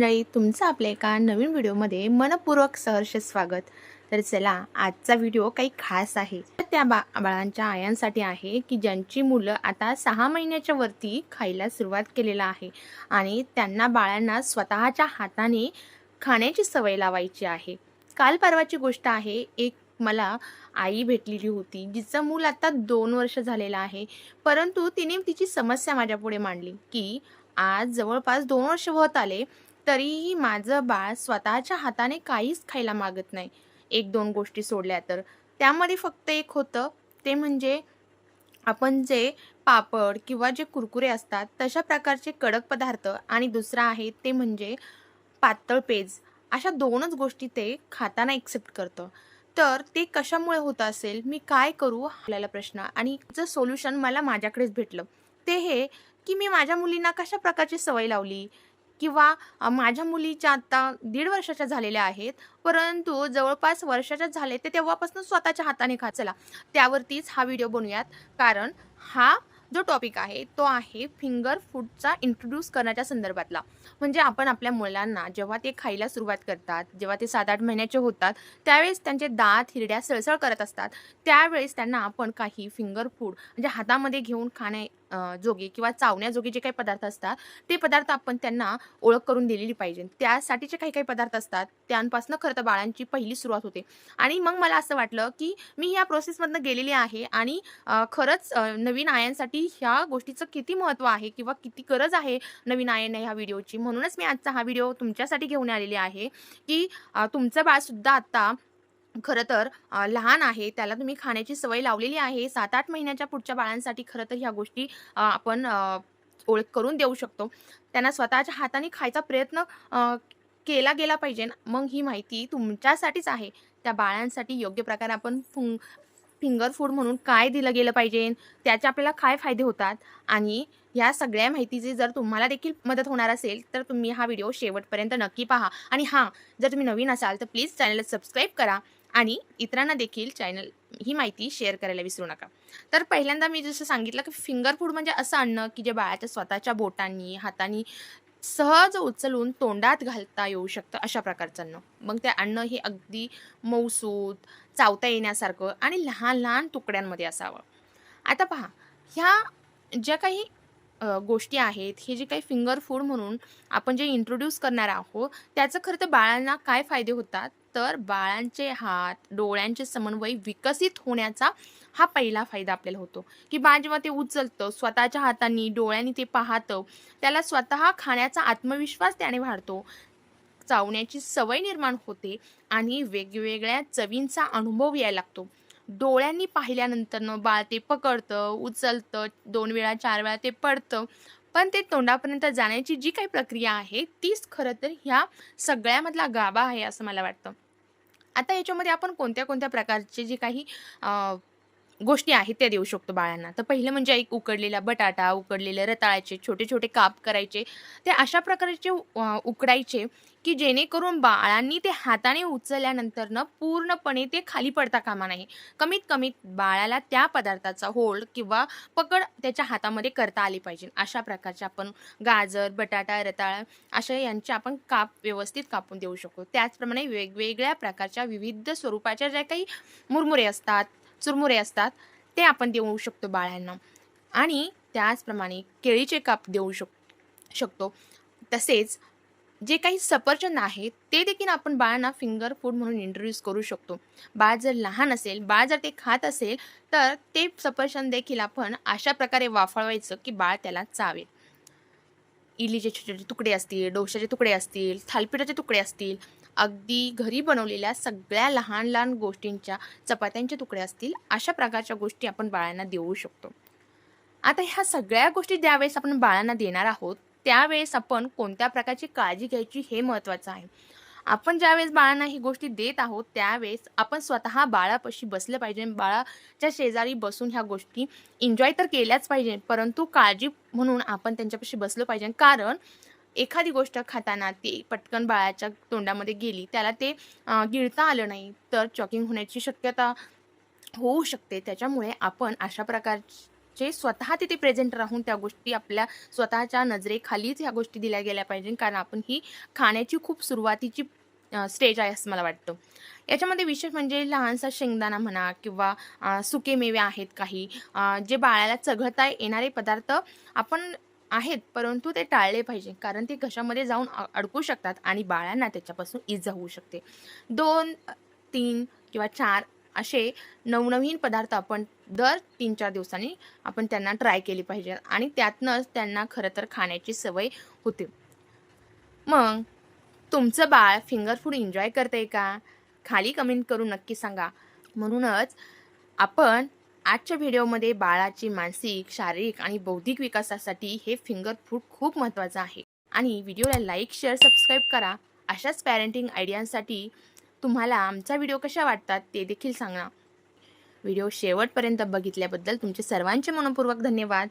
मंडळी तुमचं आपल्या एका नवीन व्हिडिओमध्ये मनपूर्वक सहर्ष स्वागत. तर चला आजचा व्हिडिओ काही खास आहे. तर त्या बा बाळांच्या आयांसाठी आहे की ज्यांची मुलं आता सहा महिन्याच्या वरती खायला सुरुवात केलेलं आहे आणि त्यांना बाळांना स्वतःच्या हाताने खाण्याची सवय लावायची आहे. काल परवाची गोष्ट आहे एक मला आई भेटलेली होती जिचं मूल आता दोन वर्ष झालेलं आहे. परंतु तिने तिची समस्या माझ्यापुढे मांडली की आज जवळपास दोन वर्ष होत आले तरीही माझं बाळ स्वतःच्या हाताने काहीच खायला मागत नाही. एक दोन गोष्टी सोडल्या तर. त्यामध्ये फक्त एक होतं ते म्हणजे आपण जे पापड किंवा जे कुरकुरे असतात तशा प्रकारचे कडक पदार्थ आणि दुसरा आहे ते म्हणजे पातळ पेज. अशा दोनच गोष्टी ते खाताना एक्सेप्ट करतं. तर ते कशामुळे होत असेल? मी काय करू? आपल्याला प्रश्न. आणि जर सोल्युशन मला माझ्याकडेच भेटलं ते हे की मी माझ्या मुलींना कशा प्रकारची सवय लावली? किंवा माझ्या मुलीच्या आता दीड वर्षाच्या झालेल्या आहेत परंतु जवळपास वर्षाच्या झाले ते तेव्हापासून स्वतःच्या हाताने खा चला त्यावरतीच हा व्हिडिओ बनवूयात. कारण हा जो टॉपिक आहे तो आहे फिंगर फूडचा इंट्रोड्यूस करण्याच्या संदर्भातला. म्हणजे आपण आपल्या मुलांना जेव्हा ते खायला सुरुवात करतात जेव्हा ते सात आठ महिन्याचे होतात त्यावेळेस त्यांचे दात हिरड्या सळसळ करत असतात. त्यावेळेस त्यांना आपण काही फिंगर फूड म्हणजे हातामध्ये घेऊन खाणे जोगे किंवा चावण्याजोगे जे काही पदार्थ असतात ते पदार्थ आपण त्यांना ओळख करून दिलेली पाहिजे. त्यासाठीचे काही काही पदार्थ असतात त्यांपासून खरं तर बाळांची पहिली सुरुवात होते. आणि मग मला असं वाटलं की मी या प्रोसेसमधनं गेलेली आहे आणि खरंच नवीन आयांसाठी ह्या गोष्टीचं किती महत्त्व आहे किंवा किती गरज आहे नवीन आयांना ह्या व्हिडिओची? म्हणूनच मी आजचा हा व्हिडिओ तुमच्यासाठी घेऊन आलेली आहे की तुमचं बाळसुद्धा आत्ता खरं तर लहान आहे त्याला तुम्ही खाण्याची सवय लावलेली आहे सात आठ महिन्याच्या पुढच्या बाळांसाठी खरं तर ह्या गोष्टी आपण ओळख करून देऊ शकतो. त्यांना स्वतःच्या हाताने खायचा प्रयत्न केला गेला पाहिजे. मग ही माहिती तुमच्यासाठीच आहे. त्या बाळांसाठी योग्य प्रकारे आपण फुंग फिंगर फूड म्हणून काय दिलं गेलं पाहिजे त्याचे आपल्याला काय फायदे होतात? आणि या सगळ्या माहितीची जर तुम्हाला देखील मदत होणार असेल तर तुम्ही हा व्हिडिओ शेवटपर्यंत नक्की पहा. आणि हां जर तुम्ही नवीन असाल तर प्लीज चॅनलला सबस्क्राईब करा. आणि इतरांना देखील चॅनल ही माहिती शेअर करायला विसरू नका. तर पहिल्यांदा मी जसं सांगितलं की फिंगर फूड म्हणजे असं अन्न की जे बाळाच्या स्वतःच्या बोटांनी हातांनी सहज उचलून तोंडात घालता येऊ शकतं अशा प्रकारचं अन्न मग ते अन्न हे अगदी मऊसूत चावता येण्यासारखं आणि लहान लहान तुकड्यांमध्ये असावं. आता पहा ह्या ज्या काही गोष्टी आहेत हे जे काही फिंगर फूड म्हणून आपण जे इंट्रोड्यूस करणार आहोत त्याचं खरं तर बाळांना काय फायदे होतात? तर बाळांचे हात डोळ्यांचे समन्वय विकसित होण्याचा हा पहिला फायदा आपल्याला होतो. की बाळ जेव्हा ते उचलतं स्वतःच्या हातांनी डोळ्यांनी ते पाहतं त्याला स्वतः खाण्याचा आत्मविश्वास त्याने वाढतो चावण्याची सवय निर्माण होते आणि वेगवेगळ्या चवींचा अनुभव यायला लागतो. डोळ्यांनी पाहिल्यानंतरनं बाळ ते पकडतं उचलतं दोन वेळा चार वेळा ते पडतं. पण ते तोंडापर्यंत जाण्याची जी काही प्रक्रिया आहे तीच खरं तर ह्या सगळ्यामधला गाभा आहे असं मला वाटतं. आता याच्यामध्ये आपण कोणत्या कोणत्या प्रकारचे जे काही गोष्टी आहेत त्या देऊ शकतो बाळांना? तर पहिलं म्हणजे एक उकडलेला बटाटा उकडलेले रताळ्याचे छोटे छोटे काप करायचे. ते अशा प्रकारचे उकडायचे. की जेणेकरून बाळांनी ते हाताने उचलल्यानंतरनं पूर्णपणे ते खाली पडता कामा नाही कमीत कमी बाळाला त्या पदार्थाचा होल्ड किंवा पकड त्याच्या हातामध्ये करता आली पाहिजे. अशा प्रकारचे आपण गाजर बटाटा रताळा अशा यांचे आपण काप व्यवस्थित कापून देऊ शकतो. त्याचप्रमाणे वेगवेगळ्या प्रकारच्या विविध स्वरूपाच्या ज्या काही मुरमुरे असतात चुरमुरे असतात ते आपण देऊ शकतो बाळांना. आणि त्याचप्रमाणे केळीचे काप देऊ शक शकतो. तसेच जे काही सफरचंद आहेत ते देखील आपण बाळांना फिंगर फूड म्हणून इंट्रोड्यूस करू शकतो. बाळ जर लहान असेल बाळ जर ते खात असेल तर ते सफरचंद देखील आपण अशा प्रकारे वाफळवायचं की बाळ त्याला चावेल. इलीचे छोटे छोटे तुकडे असतील डोशाचे तुकडे असतील थालपिठाचे तुकडे असतील अगदी घरी बनवलेल्या सगळ्या लहान लहान गोष्टींच्या चपात्यांचे तुकडे असतील अशा प्रकारच्या गोष्टी आपण बाळांना देऊ शकतो. आता ह्या सगळ्या गोष्टी ज्यावेळेस आपण बाळांना देणार आहोत त्यावेळेस आपण कोणत्या प्रकारची काळजी घ्यायची हे महत्त्वाचं आहे. आपण ज्यावेळेस बाळांना ही गोष्टी देत आहोत त्यावेळेस आपण स्वतः बाळापाशी बसलं पाहिजे. बाळाच्या शेजारी बसून ह्या गोष्टी एन्जॉय तर केल्याच पाहिजे परंतु काळजी म्हणून आपण त्यांच्यापाशी बसलं पाहिजे. कारण एखादी गोष्ट खाताना ती पटकन बाळाच्या तोंडामध्ये गेली त्याला ते गिळता आलं नाही तर चॉकिंग होण्याची शक्यता होऊ शकते. त्याच्यामुळे आपण अशा प्रकारची म्हणजे स्वतः तिथे प्रेझेंट राहून त्या गोष्टी आपल्या स्वतःच्या नजरेखालीच ह्या गोष्टी दिल्या गेल्या पाहिजे कारण आपण ही खाण्याची खूप सुरुवातीची स्टेज आहे असं मला वाटतं. याच्यामध्ये विशेष म्हणजे लहानसा शेंगदाणा म्हणा किंवा सुके मेवे आहेत काही जे बाळाला चघळता येणारे पदार्थ आपण आहेत परंतु ते टाळले पाहिजे कारण ते घशामध्ये जाऊन अडकू शकतात आणि बाळांना त्याच्यापासून इजा होऊ शकते. दोन तीन किंवा चार असे नवनवीन पदार्थ आपण दर तीन चार दिवसांनी आपण त्यांना ट्राय केली पाहिजे आणि त्यातनंच त्यांना खरं तर खाण्याची सवय होते. मग तुमचं बाळ फिंगर फूड एन्जॉय करतंय का? खाली कमेंट करून नक्की सांगा. म्हणूनच आपण आजच्या व्हिडिओमध्ये बाळाची मानसिक शारीरिक आणि बौद्धिक विकासासाठी हे फिंगर फूड खूप महत्त्वाचं आहे. आणि व्हिडिओला लाईक शेअर सबस्क्राईब करा. अशाच पॅरेंटिंग आयडियांसाठी तुम्हाला आमचा व्हिडिओ कशा वाटतात ते देखील सांगा. व्हिडिओ शेवटपर्यंत बघितल्याबद्दल तुमचे सर्वांचे मनपूर्वक धन्यवाद.